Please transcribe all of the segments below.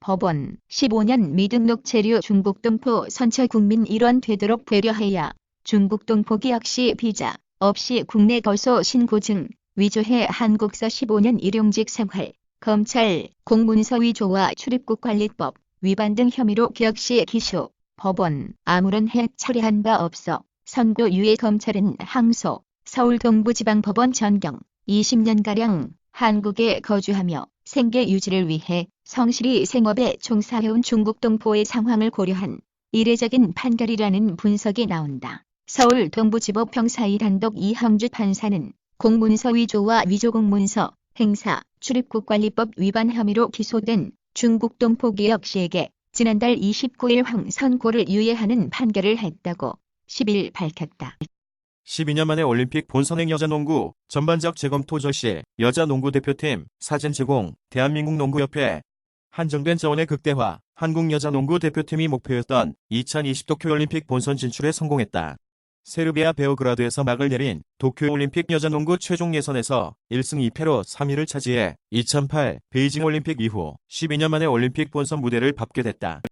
법원 15년 미등록 체류 중국 동포 선처 국민 일원 되도록 배려해야 중국 동포기 역시 비자 없이 국내 거소 신고 증 위조해 한국서 15년 일용직 생활 검찰 공문서 위조와 출입국 관리법 위반 등 혐의로 격시 기소 법원 아무런 핵 처리한 바 없어 선고 유예 검찰은 항소 서울 동부지방법원 전경 20년가량 한국에 거주하며 생계 유지를 위해 성실히 생업에 종사해온 중국 동포의 상황을 고려한 이례적인 판결이라는 분석이 나온다. 서울 동부지법 형사이 단독 이형주 판사는 공문서 위조와 위조공문서 행사 출입국관리법 위반 혐의로 기소된 중국 동포 기업 씨에게 지난달 29일 황 선고를 유예하는 판결을 했다고 10일 밝혔다. 12년 만에 올림픽 본선행 여자농구 전반적 재검토 저시 여자농구 대표팀 사진 제공 대한민국 농구협회 한정된 자원의 극대화 한국 여자 농구 대표팀이 목표였던 2020 도쿄올림픽 본선 진출에 성공했다. 세르비아 베오그라드에서 막을 내린 도쿄올림픽 여자농구 최종 예선에서 1승 2패로 3위를 차지해 2008 베이징 올림픽 이후 12년 만에 올림픽 본선 무대를 밟게 됐다.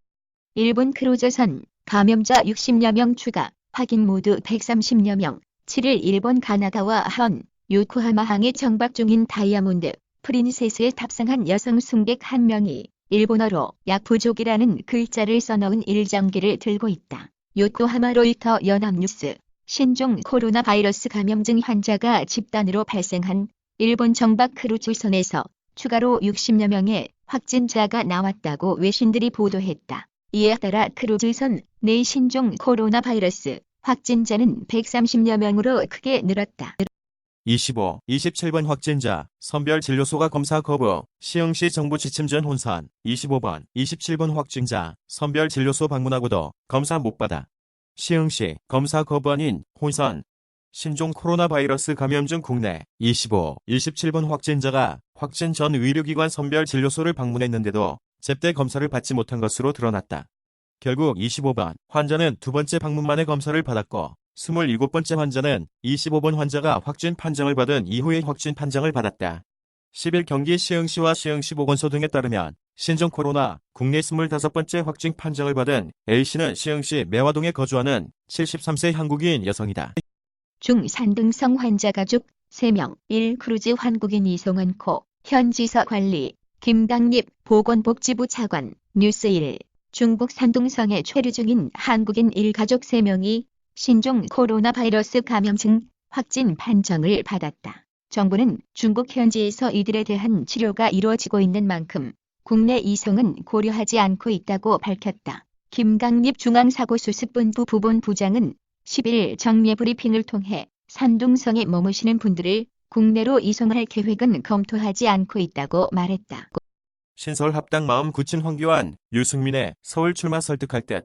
일본 크루즈선 감염자 60여 명 추가 확인 모두 130여 명 7일 일본 가나다와 현 요코하마항에 정박 중인 다이아몬드 프린세스에 탑승한 여성 승객 한 명이 일본어로 약 부족이라는 글자를 써넣은 일정기를 들고 있다. 요코하마 로이터 연합뉴스 신종 코로나 바이러스 감염증 환자가 집단으로 발생한 일본 정박 크루즈선에서 추가로 60여 명의 확진자가 나왔다고 외신들이 보도했다. 이에 따라 크루즈선 내 신종 코로나 바이러스 확진자는 130여 명으로 크게 늘었다. 25, 27번 확진자, 선별진료소가 검사 거부, 시흥시 정부 지침 전 혼선, 25번, 27번 확진자, 선별진료소 방문하고도 검사 못 받아. 시흥시 검사 거부 아닌 혼선. 신종 코로나 바이러스 감염증 국내 25, 27번 확진자가 확진 전 의료기관 선별진료소를 방문했는데도 제때 검사를 받지 못한 것으로 드러났다. 결국 25번 환자는 두 번째 방문 만에 검사를 받았고 27번째 환자는 25번 환자가 확진 판정을 받은 이후에 확진 판정을 받았다. 10일 경기 시흥시와 시흥시 보건소 등에 따르면 신종 코로나 국내 25번째 확진 판정을 받은 A씨는 시흥시 매화동에 거주하는 73세 한국인 여성이다. 중산등성 환자 가족 3명 1크루즈 한국인 이송은코 현지서 관리 김강립 보건복지부 차관 뉴스 1 중국 산둥성에 체류 중인 한국인 1가족 3명이 신종 코로나 바이러스 감염증 확진 판정을 받았다. 정부는 중국 현지에서 이들에 대한 치료가 이루어지고 있는 만큼 국내 이송은 고려하지 않고 있다고 밝혔다. 김강립 중앙사고수습본부 부본부장은 10일 정례 브리핑을 통해 산둥성에 머무시는 분들을 국내로 이송할 계획은 검토하지 않고 있다고 말했다. 신설 합당 마음 굳힌 황교안, 유승민의 서울 출마 설득할 듯.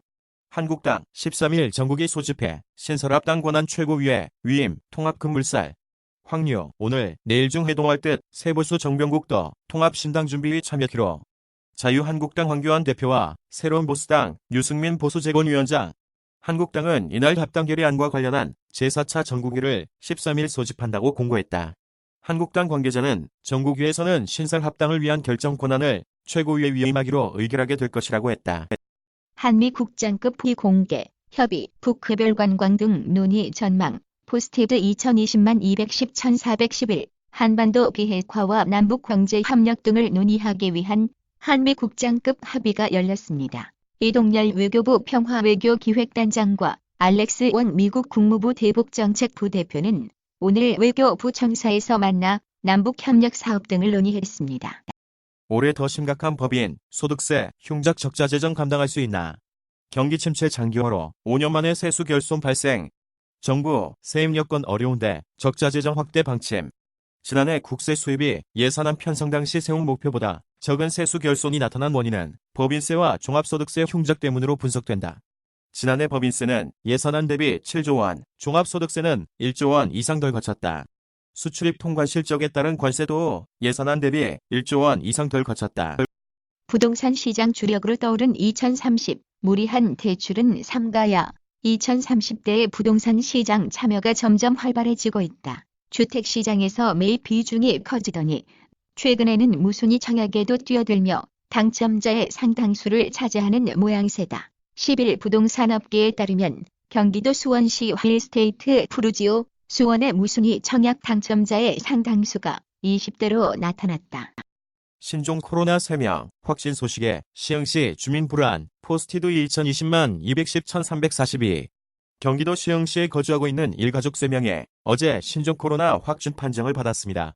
한국당 13일 전국이 소집해 신설합당 권한 최고위에 위임, 통합금물살. 황유, 오늘, 내일 중 회동할 듯 세보수 정병국도 통합신당 준비위 참여키로. 자유한국당 황교안 대표와 새로운 보수당 유승민 보수재건위원장. 한국당은 이날 합당 결의안과 관련한 제4차 전국위를 13일 소집한다고 공고했다. 한국당 관계자는 전국위에서는 신설 합당을 위한 결정 권한을 최고위에 위임하기로 의결하게 될 것이라고 했다. 한미 국장급 비공개, 협의, 북해별 관광 등 논의 전망, 포스티드 2020만 210 1411, 한반도 비핵화와 남북 경제 협력 등을 논의하기 위한 한미 국장급 합의가 열렸습니다. 이동열 외교부 평화외교기획단장과 알렉스 원 미국 국무부 대북정책부 대표는 오늘 외교부 청사에서 만나 남북 협력 사업 등을 논의했습니다. 올해 더 심각한 법인, 소득세, 흉작 적자 재정 감당할 수 있나? 경기 침체 장기화로 5년 만에 세수 결손 발생. 정부, 세임 여건 어려운데 적자 재정 확대 방침. 지난해 국세 수입이 예산안 편성 당시 세운 목표보다 적은 세수 결손이 나타난 원인은 법인세와 종합소득세 흉작 때문으로 분석된다. 지난해 법인세는 예산안 대비 7조 원, 종합소득세는 1조 원 이상 덜 거쳤다. 수출입 통관 실적에 따른 관세도 예산안 대비 1조 원 이상 덜 거쳤다. 부동산 시장 주력으로 떠오른 2030 무리한 대출은 삼가야 2030대의 부동산 시장 참여가 점점 활발해지고 있다. 주택 시장에서 매입 비중이 커지더니 최근에는 무순위 청약에도 뛰어들며 당첨자의 상당수를 차지하는 모양새다. 10일 부동산업계에 따르면 경기도 수원시 힐스테이트 푸르지오 수원의 무순위 청약 당첨자의 상당수가 20대로 나타났다. 신종 코로나 3명 확진 소식에 시흥시 주민 불안 포스티드 2020만 210 1342 경기도 시흥시에 거주하고 있는 일가족 3명에 어제 신종 코로나 확진 판정을 받았습니다.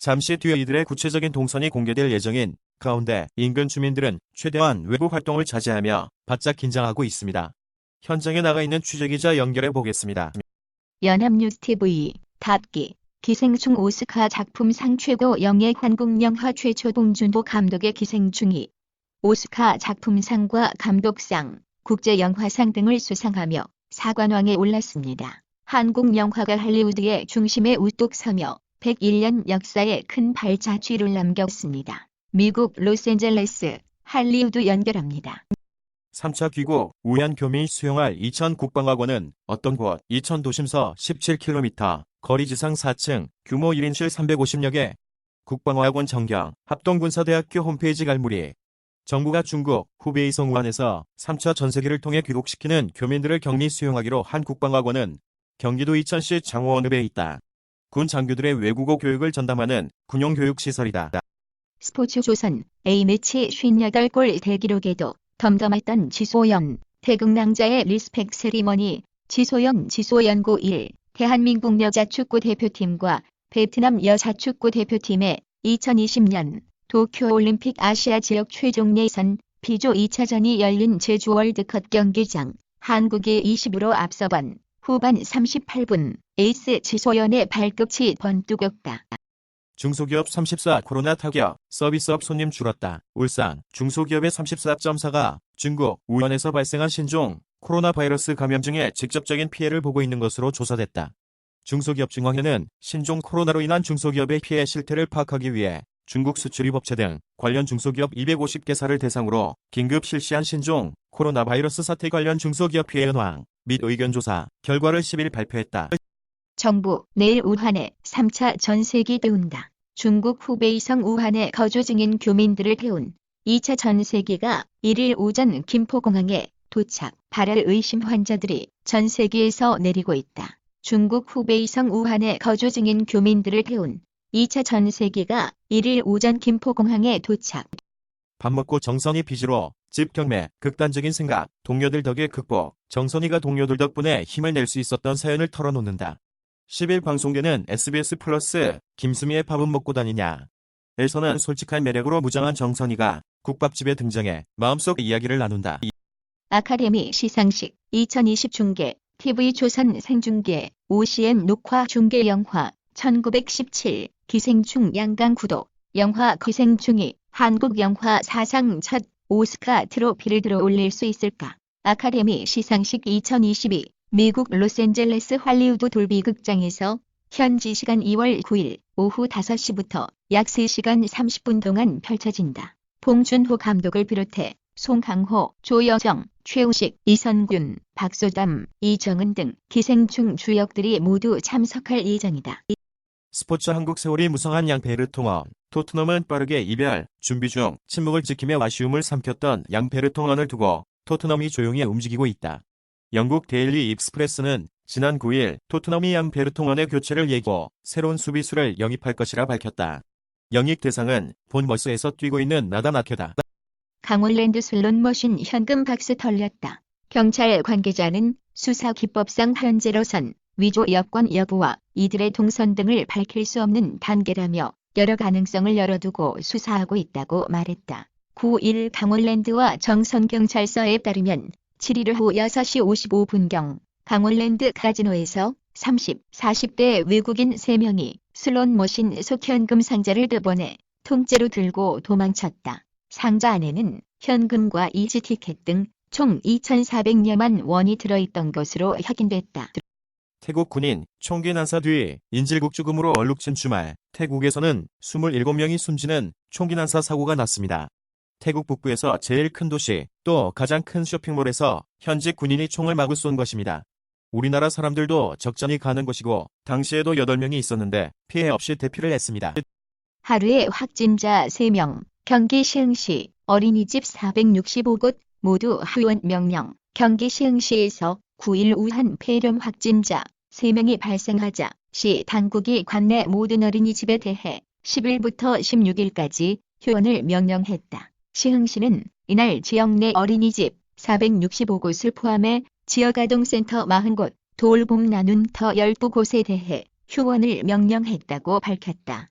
잠시 뒤에 이들의 구체적인 동선이 공개될 예정인 가운데 인근 주민들은 최대한 외부 활동을 자제하며 바짝 긴장하고 있습니다. 현장에 나가 있는 취재기자 연결해 보겠습니다. 연합뉴스 TV 답기 기생충 오스카 작품상 최고 영예 한국 영화 최초 봉준호 감독의 기생충이 오스카 작품상과 감독상, 국제영화상 등을 수상하며 사관왕에 올랐습니다. 한국 영화가 할리우드의 중심에 우뚝 서며 101년 역사에 큰 발자취를 남겼습니다. 미국 로스앤젤레스 할리우드 연결합니다. 3차 귀국 우연 교민 수용할 이천 국방학원은 어떤 곳 이천 도심서 17km 거리 지상 4층 규모 1인실 350여 개 국방학원 정경 합동군사대학교 홈페이지 갈무리 정부가 중국 후베이 성우안에서 3차 전세기를 통해 귀국시키는 교민들을 격리 수용하기로 한 국방학원은 경기도 이천시 장호원읍에 있다. 군 장교들의 외국어 교육을 전담하는 군용교육시설이다. 스포츠 조선 A매치 58골 대기록에도 덤덤했던 지소연 태극 낭자의 리스펙 세리머니 지소연 지소연 고 1 대한민국 여자축구 대표팀과 베트남 여자축구 대표팀의 2020년 도쿄올림픽 아시아 지역 최종 예선 B조 2차전이 열린 제주 월드컵 경기장 한국이 20으로 앞서번 후반 38분 에이스 지소연의 발끝이 번뜩였다. 중소기업 34 코로나 타격, 서비스업 손님 줄었다. 울산, 중소기업의 34.4가 중국, 우현에서 발생한 신종 코로나 바이러스 감염 중에 직접적인 피해를 보고 있는 것으로 조사됐다. 중소기업 중앙회는 신종 코로나로 인한 중소기업의 피해 실태를 파악하기 위해 중국 수출입 업체 등 관련 중소기업 250개사를 대상으로 긴급 실시한 신종 코로나 바이러스 사태 관련 중소기업 피해 현황 및 의견 조사 결과를 10일 발표했다. 정부 내일 우한에 3차 전세기 배운다. 중국 후베이성 우한에 거주 중인 교민들을 태운 2차 전세기가 1일 오전 김포공항에 도착. 발열 의심 환자들이 전세기에서 내리고 있다. 중국 후베이성 우한에 거주 중인 교민들을 태운 2차 전세기가 1일 오전 김포공항에 도착. 밥 먹고 정선이 빚으로 집 경매, 극단적인 생각, 동료들 덕에 극복, 정선이가 동료들 덕분에 힘을 낼 수 있었던 사연을 털어놓는다. 10일 방송되는 SBS 플러스 김수미의 밥은 먹고 다니냐. 에서는 솔직한 매력으로 무장한 정선이가 국밥집에 등장해 마음속 이야기를 나눈다. 아카데미 시상식 2020 중계 TV조선 생중계 OCN 녹화 중계 영화 1917 기생충 양강 구독 영화 기생충이 한국 영화 사상 첫 오스카 트로피를 들어 올릴 수 있을까? 아카데미 시상식 2022 미국 로스앤젤레스 할리우드 돌비 극장에서 현지 시간 2월 9일 오후 5시부터 약 3시간 30분 동안 펼쳐진다. 봉준호 감독을 비롯해 송강호, 조여정, 최우식, 이선균, 박소담, 이정은 등 기생충 주역들이 모두 참석할 예정이다. 스포츠 한국 세월이 무성한 양페르 통원. 토트넘은 빠르게 이별, 준비 중 침묵을 지키며 아쉬움을 삼켰던 양페르 통원을 두고 토트넘이 조용히 움직이고 있다. 영국 데일리 익스프레스는 지난 9일 토트넘이 양페르 통원의 교체를 예고 새로운 수비수를 영입할 것이라 밝혔다. 영입 대상은 본머스에서 뛰고 있는 나단 아케다. 강원랜드 슬롯 머신 현금 박스 털렸다. 경찰 관계자는 수사 기법상 현재로선 위조 여권 여부와 이들의 동선 등을 밝힐 수 없는 단계라며 여러 가능성을 열어두고 수사하고 있다고 말했다. 9일 강원랜드와 정선경찰서에 따르면 7일 오후 6시 55분경 강원랜드 카지노에서 30, 40대 외국인 3명이 슬롯 머신 속 현금 상자를 뜯어내 통째로 들고 도망쳤다. 상자 안에는 현금과 이지 티켓 등 총 2,400여만 원이 들어있던 것으로 확인됐다. 태국 군인 총기 난사 뒤 인질국 죽음으로 얼룩진 주말 태국에서는 27명이 숨지는 총기 난사 사고가 났습니다. 태국 북부에서 제일 큰 도시 또 가장 큰 쇼핑몰에서 현직 군인이 총을 마구 쏜 것입니다. 우리나라 사람들도 적잖이 가는 곳이고 당시에도 8명이 있었는데 피해 없이 대피를 했습니다. 하루에 확진자 3명, 경기 시흥시 어린이집 465곳 모두 휴원 명령. 경기 시흥시에서 9일 우한 폐렴 확진자 3명이 발생하자 시 당국이 관내 모든 어린이집에 대해 10일부터 16일까지 휴원을 명령했다. 시흥시는 이날 지역 내 어린이집 465곳을 포함해 지역아동센터 40곳, 돌봄 나눔터 12곳에 대해 휴원을 명령했다고 밝혔다.